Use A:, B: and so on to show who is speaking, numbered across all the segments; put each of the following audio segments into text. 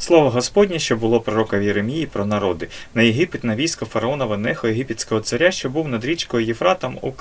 A: Слово Господнє, що було пророка Єремії про народи, на Єгипет на військо фараонове нехо єгипетського царя, що був над річкою Єфратом у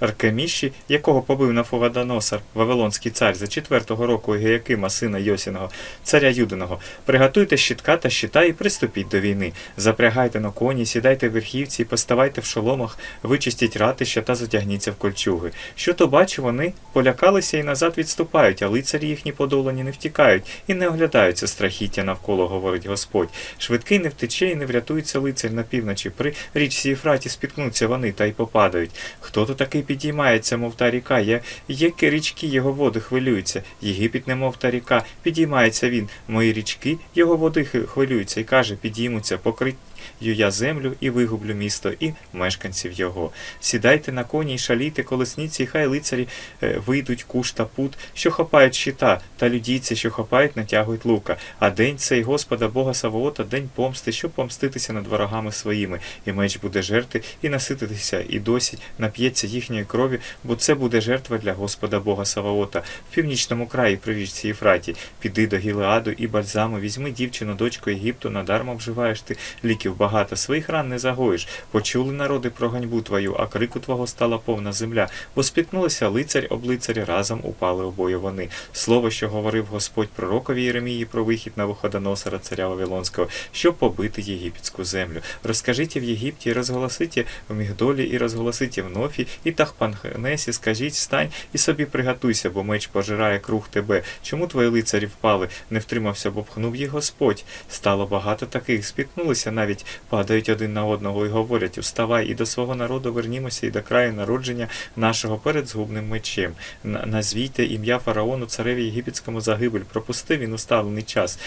A: Каркеміші, якого побив на Нафугадоносор, Вавилонський цар, за четвертого року Геякима, сина Йосіного, царя Юдиного. Приготуйте щитка та щита і приступіть до війни. Запрягайте на коні, сідайте в верхівці поставайте в шоломах, вичистіть ратища та затягніться в кольчуги. Що то бачу, вони полякалися і назад відступають, а лицарі їхні подолані не втікають і не оглядаються страхіття навколо, говорить Господь. Швидкий не втече і не врятується лицар на півночі. При річці Єфраті спіткнуться вони та й попадають. Хто то такий підіймається, мов та ріка? Я які річки його води хвилюються. Єгипет, немов та ріка, підіймається він. Мої річки, його води хвилюються, і каже, підіймуться, покрить. я землю і вигублю місто, і мешканців його. Сідайте на коні й шалійте колесниці, і хай лицарі е, вийдуть куш та пут, що хапають щита, та людійці, що хапають, натягують лука. А день цей Господа Бога Савоота, день помсти, щоб помститися над ворогами своїми, і меч буде жерти, і насититися, і досі нап'ється їхньої крові, бо це буде жертва для Господа Бога Саваота. В північному краї при річці Єфраті. Піди до Гілеаду і Бальзаму, візьми дівчину, дочку Єгипту, надарма вживаєш ти ліків багато, своїх ран не загоїш. Почули народи про ганьбу твою, а крику твого стала повна земля. Бо спіткнулися лицарь об лицарі, разом упали обоє вони. Слово, що говорив Господь пророкові Єремії про вихід на виходоносора царя Вавилонського, щоб побити єгипетську землю. Розкажіть в Єгипті, і розголосите в Мігдолі, і розголосите в Нофі, і Тахпанхнесі, скажіть, встань і собі приготуйся, бо меч пожирає круг тебе. Чому твої лицарі впали? Не втримався, бо пхнув їх Господь. Стало багато таких, спіткнулися навіть, падають один на одного і говорять: Уставай, і до свого народу вернімося, і до краю народження нашого перед згубним мечем. Назвійте ім'я фараону, цареві єгипетському загибель. Пропусти він уставлений час.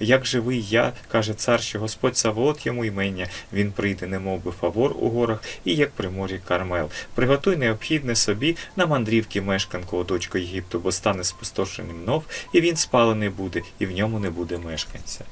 A: Як живий я, каже цар, що Господь Савоот йому імення. Він прийде, немов би фавор у горах, і як при морі Кармел. Приготуй необхідне собі на мандрівки мешканку, о Єгипту, бо стане спустошеним нов, і він спалений буде, і в ньому не буде мешканця.